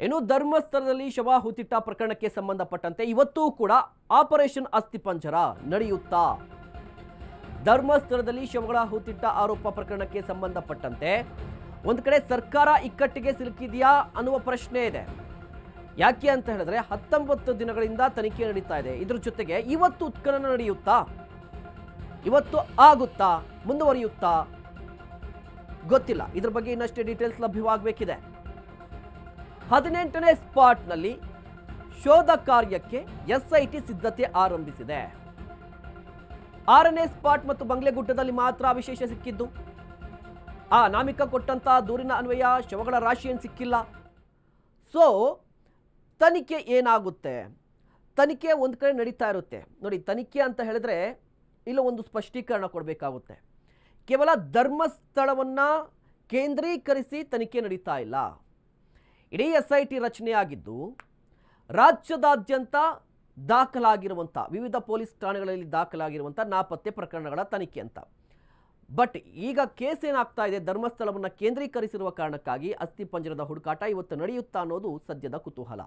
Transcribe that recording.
ಇನ್ನು ಧರ್ಮಸ್ಥಳದಲ್ಲಿ ಶವ ಹುತ್ತಿಟ್ಟ ಪ್ರಕರಣಕ್ಕೆ ಸಂಬಂಧಪಟ್ಟಂತೆ ಇವತ್ತೂ ಕೂಡ ಆಪರೇಷನ್ ಅಸ್ಥಿಪಂಜರ ನಡೆಯುತ್ತಾ? ಧರ್ಮಸ್ಥಳದಲ್ಲಿ ಶವಗಳ ಹುತ್ತಿಟ್ಟ ಆರೋಪ ಪ್ರಕರಣಕ್ಕೆ ಸಂಬಂಧಪಟ್ಟಂತೆ ಒಂದು ಕಡೆ ಸರ್ಕಾರ ಇಕ್ಕಟ್ಟಿಗೆ ಸಿಲುಕಿದೆಯಾ ಅನ್ನುವ ಪ್ರಶ್ನೆ ಇದೆ. ಯಾಕೆ ಅಂತ ಹೇಳಿದ್ರೆ ಹತ್ತೊಂಬತ್ತು ದಿನಗಳಿಂದ ತನಿಖೆ ನಡೀತಾ ಇದೆ. ಇದ್ರ ಜೊತೆಗೆ ಇವತ್ತು ಉತ್ಖನನ ನಡೆಯುತ್ತಾ? ಇವತ್ತು ಆಗುತ್ತಾ? ಮುಂದುವರಿಯುತ್ತಾ? ಗೊತ್ತಿಲ್ಲ. ಇದ್ರ ಬಗ್ಗೆ ಇನ್ನಷ್ಟೇ ಡೀಟೇಲ್ಸ್ ಲಭ್ಯವಾಗಬೇಕಿದೆ. ಹದಿನೆಂಟನೇ ಸ್ಪಾಟ್ನಲ್ಲಿ ಶೋಧ ಕಾರ್ಯಕ್ಕೆ ಎಸ್ಐಟಿ ಸಿದ್ಧತೆ ಆರಂಭಿಸಿದೆ. ಆರನೇ ಸ್ಪಾಟ್ ಮತ್ತು ಬಂಗ್ಲೆಗುಡ್ಡದಲ್ಲಿ ಮಾತ್ರ ವಿಶೇಷ ಸಿಕ್ಕಿದ್ದು. ಆ ನಾಮಿಕ ಕೊಟ್ಟಂತಹ ದೂರಿನ ಅನ್ವಯ ಶವಗಳ ರಾಶಿ ಏನು ಸಿಕ್ಕಿಲ್ಲ. ಸೊ, ತನಿಖೆ ಏನಾಗುತ್ತೆ? ತನಿಖೆ ಒಂದು ಕಡೆ ನಡೀತಾ ಇರುತ್ತೆ. ನೋಡಿ, ತನಿಖೆ ಅಂತ ಹೇಳಿದ್ರೆ ಇಲ್ಲ ಒಂದು ಸ್ಪಷ್ಟೀಕರಣ ಕೊಡಬೇಕಾಗುತ್ತೆ. ಕೇವಲ ಧರ್ಮಸ್ಥಳವನ್ನು ಕೇಂದ್ರೀಕರಿಸಿ ತನಿಖೆ ನಡೀತಾ ಇಲ್ಲ. ಇಡೀ ಎಸ್ ಐ ಟಿ ರಚನೆಯಾಗಿದ್ದು ರಾಜ್ಯದಾದ್ಯಂತ ದಾಖಲಾಗಿರುವಂಥ, ವಿವಿಧ ಪೊಲೀಸ್ ಠಾಣೆಗಳಲ್ಲಿ ದಾಖಲಾಗಿರುವಂಥ ನಾಪತ್ತೆ ಪ್ರಕರಣಗಳ ತನಿಖೆ ಅಂತ. ಬಟ್ ಈಗ ಕೇಸ್ ಏನಾಗ್ತಾ ಇದೆ, ಧರ್ಮಸ್ಥಳವನ್ನು ಕೇಂದ್ರೀಕರಿಸಿರುವ ಕಾರಣಕ್ಕಾಗಿ ಅಸ್ಥಿಪಂಜರದ ಹುಡುಕಾಟ ಇವತ್ತು ನಡೆಯುತ್ತಾ ಅನ್ನೋದು ಸದ್ಯದ ಕುತೂಹಲ.